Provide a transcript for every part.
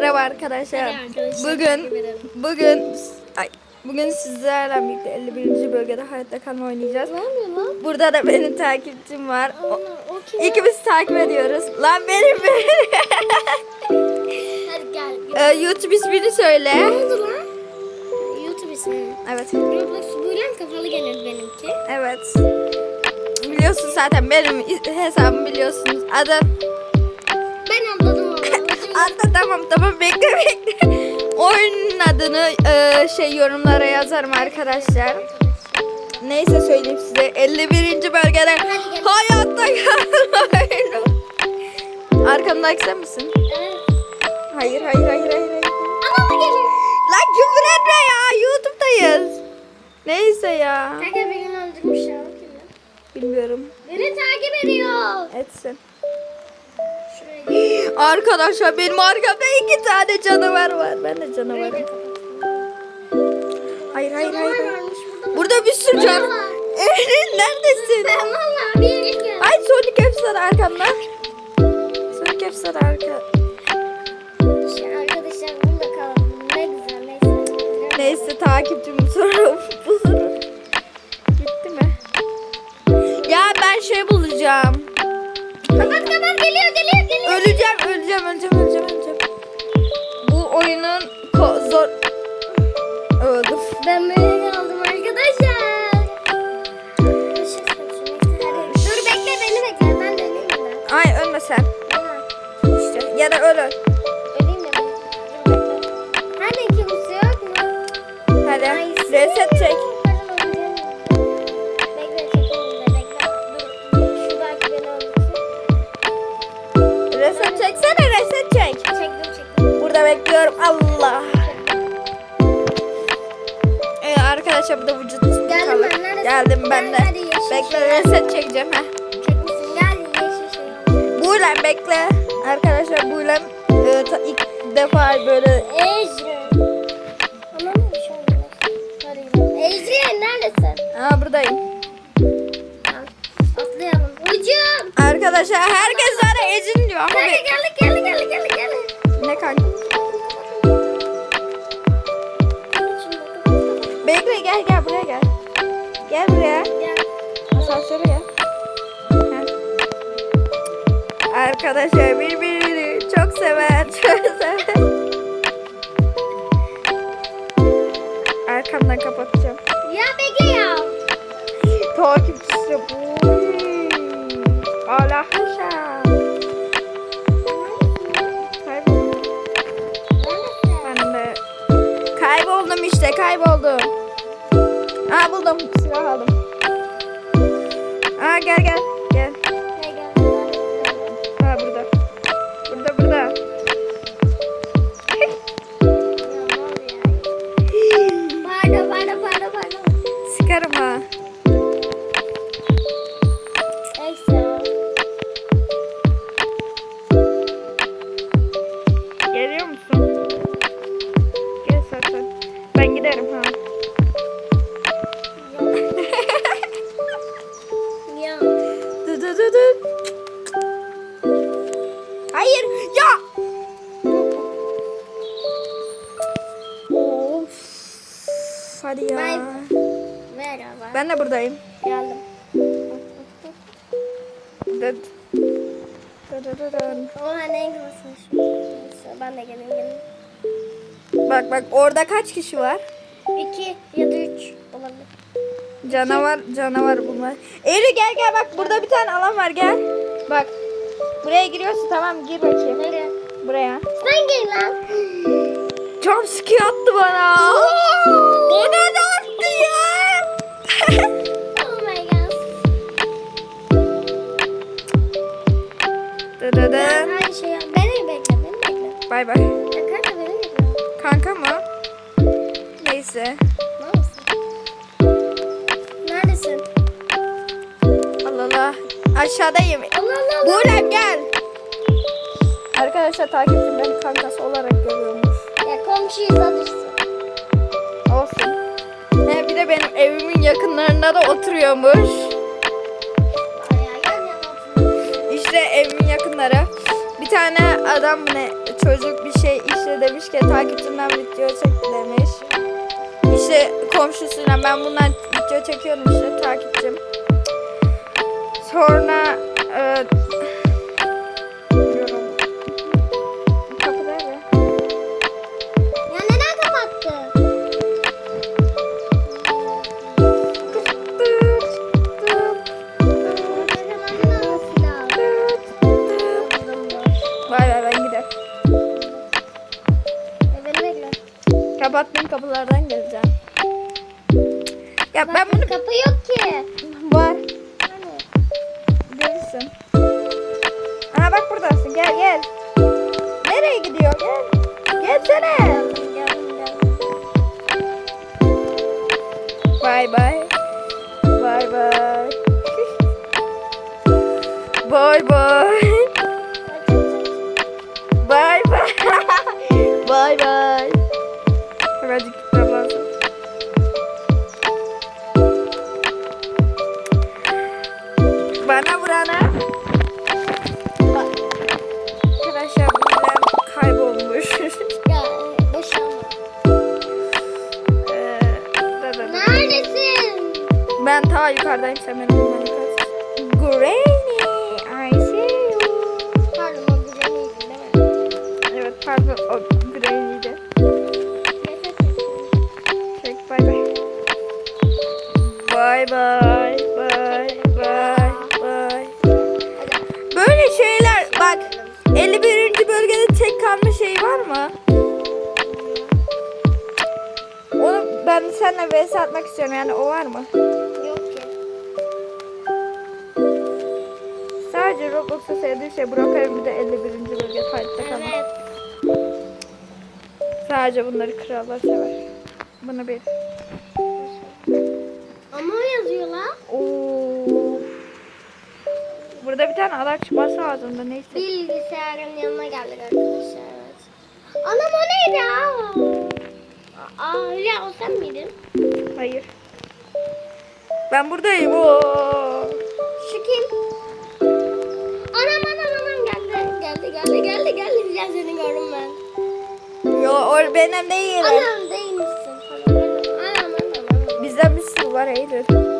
Merhaba arkadaşlar. Arkadaşlar, Bugün bugün ay bugün sizlerle birlikte 51. bölgede hayatta kalma oynayacağız. Lan? Burada da benim takipçim var. O, Ana, o kim? ikimiz takip ediyoruz. Lan benim Hadi gel. Ee, YouTube ismini söyle. Ne oldu lan? YouTube ismi. Evet. Roblox Buylan kafalı gelir benimki. Evet. Biliyorsun zaten benim hesabımı biliyorsunuz. Anladım Adı tamam tamam bekle bekle. Oyunun adını e, şey yorumlara yazarım arkadaşlar. Neyse söyleyeyim size 51. bölgede hayatta kalma oyunu. Arkamdaki sen misin? Evet. Hayır hayır hayır hayır. hayır. Anama geliyor. Lan küfür etme ya YouTube'dayız. Neyse ya. Kanka beni öldürmüş ya? Bilmiyorum. Beni takip ediyor. Etsin. Arkadaşlar benim arkamda iki tane canavar var. Ben de canavarım. Hayır hayır Canavar hayır. burada. Bir sürü can. Merhaba. Erin neredesin? Ben valla bir yere geldim. Ay Sonic Efsane arkamda. Sonic Efsane arka. Şey, arkadaşlar burada kalalım. Ne güzel neyse. Neyse takipçim sonra bulurum. Gitti mi? Ya ben şey bulacağım. Kapat kapat geliyor geliyor. Öleceğim, öleceğim, öleceğim, öleceğim, öleceğim. Bu oyunun zor... Öldüm. Ben böyle kaldım arkadaşlar. Şey. Dur bekle beni bekle. Ben de öleyim de. Ay ölme sen. İşte ya da öl öl. Öleyim ben. Hani kimse yok mu? Hadi reset çek. Bekliyorum. Allah. Ee, arkadaşlar burada vücut Geldim ben, neredesin? Geldim ben de. Bekle şey. reset çekeceğim. Heh. Çekmişsin. Gel yeşil şey. Bu ile bekle. Arkadaşlar bu ile e, ilk defa böyle Ejri. Dı. Oha ne. Neyse, Ben de geleyim geleyim. Bak bak orada kaç kişi var? İki ya da üç olabilir. Canavar canavar bunlar. Eylül gel gel bak burada bir tane alan var gel. Bak. Buraya giriyorsun tamam gir bakayım. Nereye? Buraya. Sen gel lan. Jump scare attı bana. O ne attı Ben aynı şey yap. Beni bekle, beni bekle. Bay bay. Kanka beni bekle. Kanka mı? Neyse. Neredesin? Allah Allah. Aşağıdayım. Allah Allah. Buğlem gel. Arkadaşlar takipçim beni kankası olarak görüyormuş. Ya komşuyuz adırsın. Olsun. He, bir de benim evimin yakınlarında da oturuyormuş. Yakınları. Bir tane adam ne çocuk bir şey işte de demiş ki takipçimden video çek demiş. İşte komşusuyla ben bundan video çekiyorum işte takipçim. Sonra e, Ya ben bunu Kapı yok ki. var. Görürsün. Aha bak buradasın. Gel gel. Nereye gidiyor? Gel. Gelsene. Bye bye. Bye bye. bye bye. 51. bölgede tek kalma şey var mı? Onu ben seninle vs atmak istiyorum yani o var mı? Yok ki. Sadece Roblox'ta sevdiği şey Brokerim bir de 51. bölge hayatta kalmak. Evet. Sadece bunları krallar sever. Bunu bir. Ama o yazıyor lan. Oo. Burada bir tane adak çıkması lazım da neyse. Bilgisayarın yanına geldik arkadaşlar. Evet. Anam o neydi ya? Aa Hülya o sen miydin? Hayır. Ben buradayım. Oo. Şu kim? Anam anam anam geldi. Geldi geldi geldi geldi. Hülya seni gördüm ben. Yo o benim değil. Anam değil misin? Anam anam anam. Bizden bir sürü var Eylül.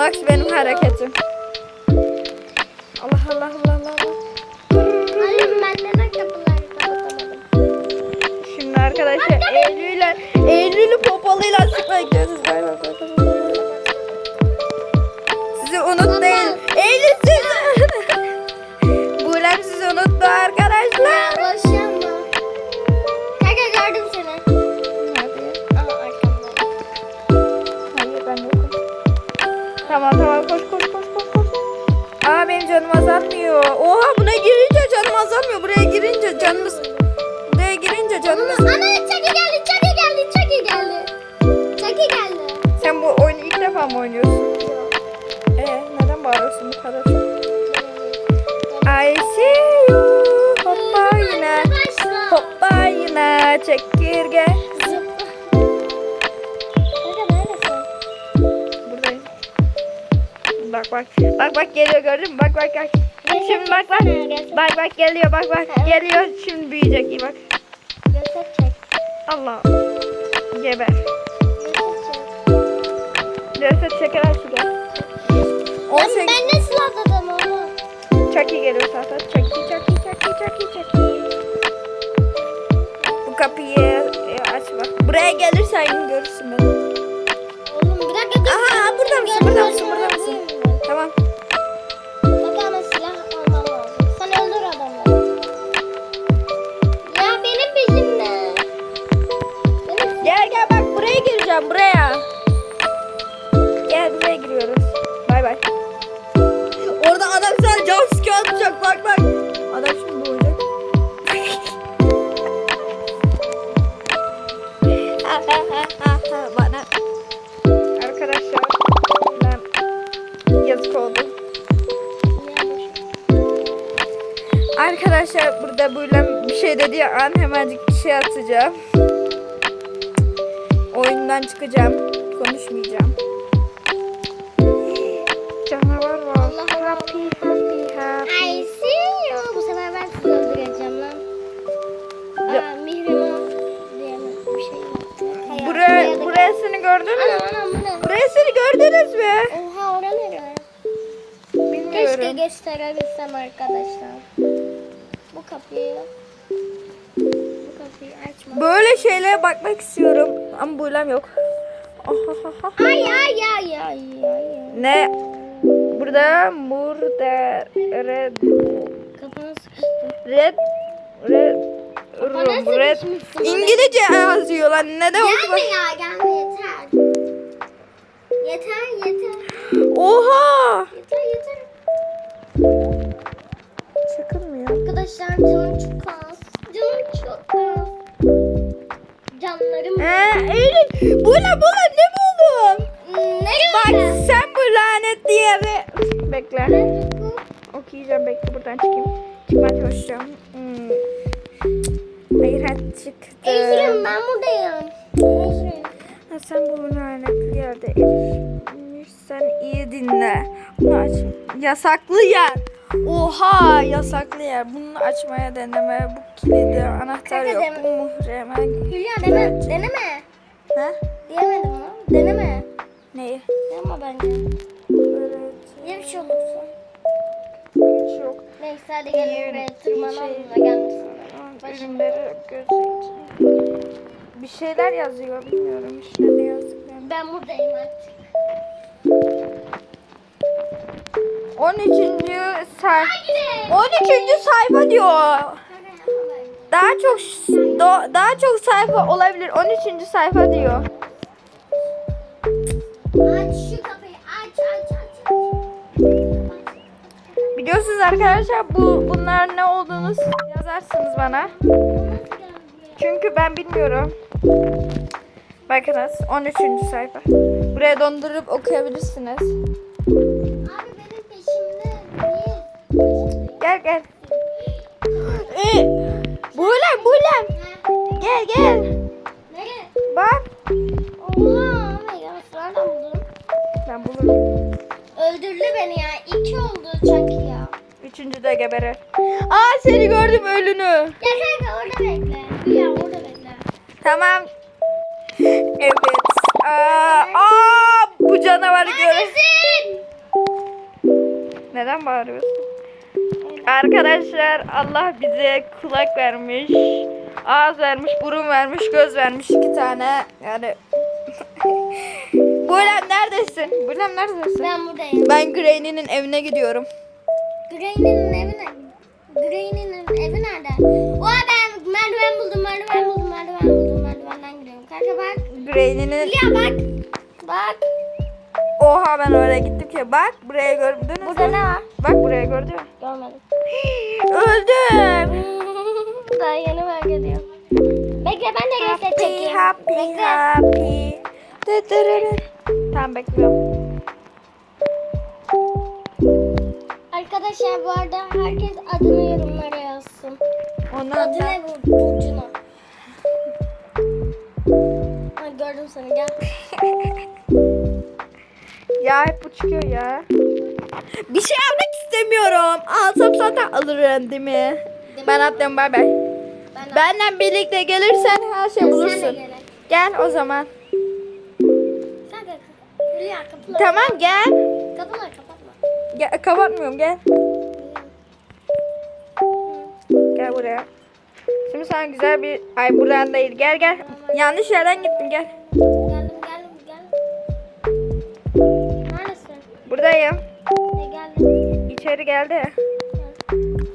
Max benim hareketim. Allah Allah Allah Allah. Annem ben neden kapıları kapatamadım? Şimdi arkadaşlar Eylül'le Eylül'ü popoluyla sıkmaya gidiyoruz. Canımız... Ana Chucky geldi, Chucky geldi, Chucky geldi. Chucky geldi. Sen bu oyunu ilk defa mı oynuyorsun? Ee neden bağırıyorsun bu kadar? I see you. Hoppa yine. Arkadaşlar. Hoppa yine. Çekirge. Buradayım. Bak bak. Bak bak geliyor gördün mü? Bak bak bak. Şimdi bak bak. Bak bak geliyor bak bak. Geliyor şimdi büyüyecek iyi bak. Allah. Geber. Reset şeker aşığı. Ben, 18. ben nasıl atladım onu? Çok iyi geliyor zaten. İyi çok iyi çok iyi. Bu kapıyı e, açma. Buraya gelirsen görürsün Sana jumpscare atacak bak bak. Adam şimdi doğacak. Bana. Arkadaşlar ben yazık oldu. Arkadaşlar burada böyle bir şey dediği an hemencik bir şey atacağım. Oyundan çıkacağım. Konuşmayacağım. gördünüz mü? Anam, anam, Burasını gördünüz mü? Oha oranı ne? Bilmiyorum. Keşke gösterebilsem arkadaşlar. Bu kapıyı bu kapıyı açma. Böyle şeylere bakmak istiyorum ama bulam yok. ay ay ay ay ay. Ne? Burada burada red kafana sıkıştı. Red red red sıkışmışsın. İngilizce yazıyor lan. Neden Gelme ya gelme. Yeter yeter. Oha! Yeter yeter. Çıkılmıyor. Arkadaşlar canım çok az. Canım çok az. Canlarım. Ee, Eylül. Bu ne bu ne? Ne buldum? Nereye Bak sen bu lanetli yere. Bekle. Okuyacağım bekle buradan çıkayım. Çıkmaya çalışacağım. Hmm. Hayır hadi çıktı. Ecrin ben buradayım. Sen bu lanetli yerde erişmişsen iyi dinle. Bunu aç. Yasaklı yer. Oha yasaklı yer. Bunu açmaya deneme. Bu kilidi anahtar Kanka yok. deme. Bu muhre hemen. Hülya deme, deneme. Ha? Diyemedim mi? Deneme. Neyi? Yapma bence. Evet. Ya bir şey olursa. Hiç yok. Neyse hadi gelin buraya iyi tırmanalım şey. da gelmesin. Ürünleri gözü Bir şeyler yazıyor bilmiyorum işte ne yazdıklarını. Ben buradayım artık. 13. sayfa. Gidelim. 13. sayfa diyor. Daha çok do- daha çok sayfa olabilir. 13. sayfa diyor. Aç şu kapıyı aç aç aç. aç. Biliyorsunuz arkadaşlar bu bunlar ne olduğunu yazarsınız bana. Çünkü ben bilmiyorum. Bakınız 13. sayfa. Buraya dondurup okuyabilirsiniz. Bize kulak vermiş. Ağız vermiş, burun vermiş, göz vermiş iki tane. Yani Bulem neredesin? Bulem neredesin? Ben buradayım. Ben Granny'nin evine gidiyorum. Grey'nin evi nerede? Grey'nin evi nerede? Oha ben merdiven buldum, merdiven buldum, merdiven buldum, merdivenden gidiyorum. Kanka bak. Granny'nin Ya bak. Bak. Oha ben oraya gittim ki. Bak buraya Burada mü? ne var? Bak buraya gördün mü? Görmedim. Öldüm. Daha yeni fark ediyorum. Bekle ben de Happy çekeyim. happy Bekle. happy. Dıdırırı. Tamam bekliyorum. Arkadaşlar bu arada herkes adını yorumlara yazsın. Ondan Adı da ne bu Burcu'nun? Ha, gördüm seni gel. ya hep bu çıkıyor ya. Bir şey almak istemiyorum. Alsam zaten alırım değil mi? Ben atlıyorum bay bay. Ben Benden birlikte gelirsen her şey Sen bulursun. gel. O zaman. Hülya kapıları. Tamam gel. Kapıları kapatma. gel kapatmıyorum gel. Gel buraya. Şimdi sana güzel bir... Ay buradan değil. Gel gel. Yanlış yerden gittin gel. Buradayım. Ne geldin? İçeri geldi.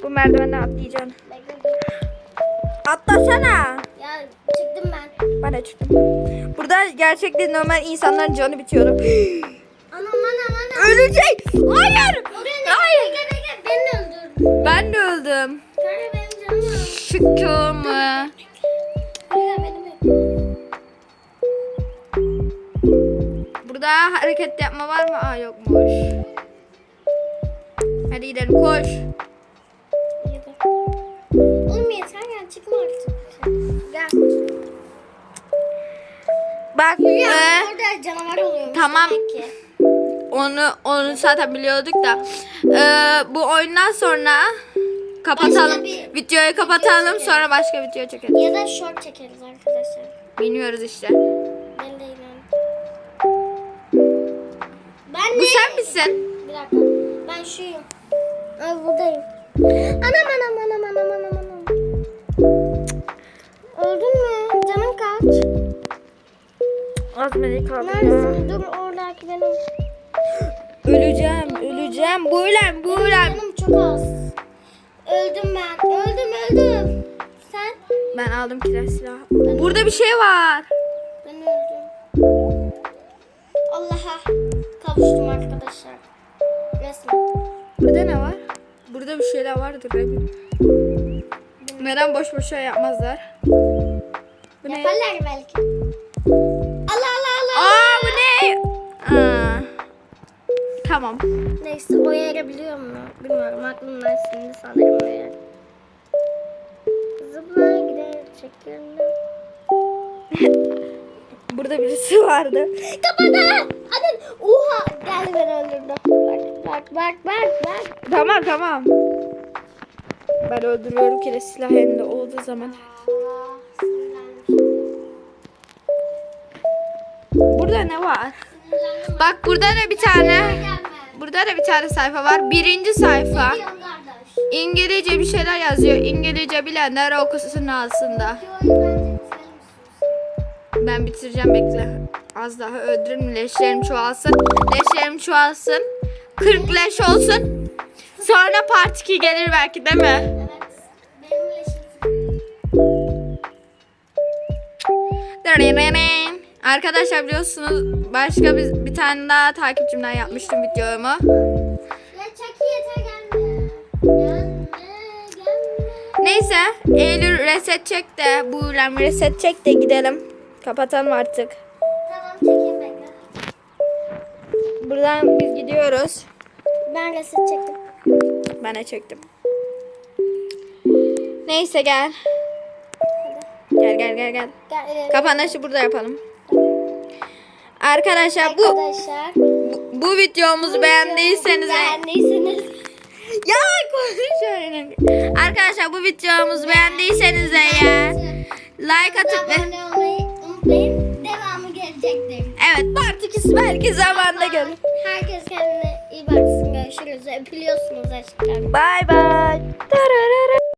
Bu merdivenden atlayacaksın. Bekle. Atlasana. Ya çıktım ben. Ben de çıktım. Burada gerçekten normal insanların canı bitiyor. Anam anam anam. Ölecek. Hayır. Hayır. Bekle bekle beni de öldür. Ben de öldüm. Şükür yapma var mı? Aa yokmuş. Hadi gidelim koş. Oğlum yeter ya çıkma artık. Gel. Bak Hülya ee, orada canavar oluyormuş Tamam. demek ki. onu onu zaten biliyorduk da ee, bu oyundan sonra kapatalım. Bir Videoyu kapatalım çekelim. sonra başka video çekeriz. Ya da short çekeriz arkadaşlar. Bilmiyoruz işte. Ben Bu sen misin? Bir dakika. Ben şuyum. Ay buradayım. Anam anam anam anam anam anam. Öldün mü? Canın kaç? Az melek kaldı. Neredesin? Dur oradaki benim. Öleceğim, öleceğim. Buğulen, buğulen. Canım çok az. Öldüm ben. Öldüm öldüm. Sen? Ben aldım kiraz silahı. Burada bir şey var. Ben öldüm. Allah'a kavuştum arkadaşlar. Resmen. Burada ne var? Burada bir şeyler vardır eminim. Neden boş boşa yapmazlar? Bu ne? Yaparlar belki. Allah Allah Allah. Aa bu ne? Aa. Tamam. Neyse o yere biliyor mu? Bilmiyorum aklımdan şimdi sanırım o yer. Zıpla gider çekiyorum. Burada birisi vardı. Kapadı. Hadi. Oha. Geldi beni öldürdü. Bak bak bak bak bak. Tamam tamam. Ben öldürüyorum kiraz silah elinde olduğu zaman. Burada ne var? Bak burada da bir tane. Burada da bir tane sayfa var. Birinci sayfa. İngilizce bir şeyler yazıyor. İngilizce bilenler okusun aslında. Ben bitireceğim bekle. Az daha öldürün leşlerim çoğalsın. Leşlerim çoğalsın. 40 leş olsun. Sonra part 2 gelir belki değil mi? Arkadaşlar biliyorsunuz başka bir, bir tane daha takipçimden yapmıştım videomu. Neyse Eylül reset çek de bu reset çek de gidelim. Kapatalım artık. Tamam çekeyim bekle. Buradan biz gidiyoruz. Ben reset çektim. Ben de çektim. Neyse gel. Gel gel gel gel. Gel, e, Kapanışı burada yapalım. Arkadaşlar bu Arkadaşlar. bu, bu videomuzu beğendiyseniz Beğendiyseniz. ya konuşuyorum. Arkadaşlar bu videomuzu beğendiyseniz eğer like atıp ve ikisi belki zamanda gelir. Herkes kendine iyi baksın. Görüşürüz. Öpülüyorsunuz. Bye bye. Tararara.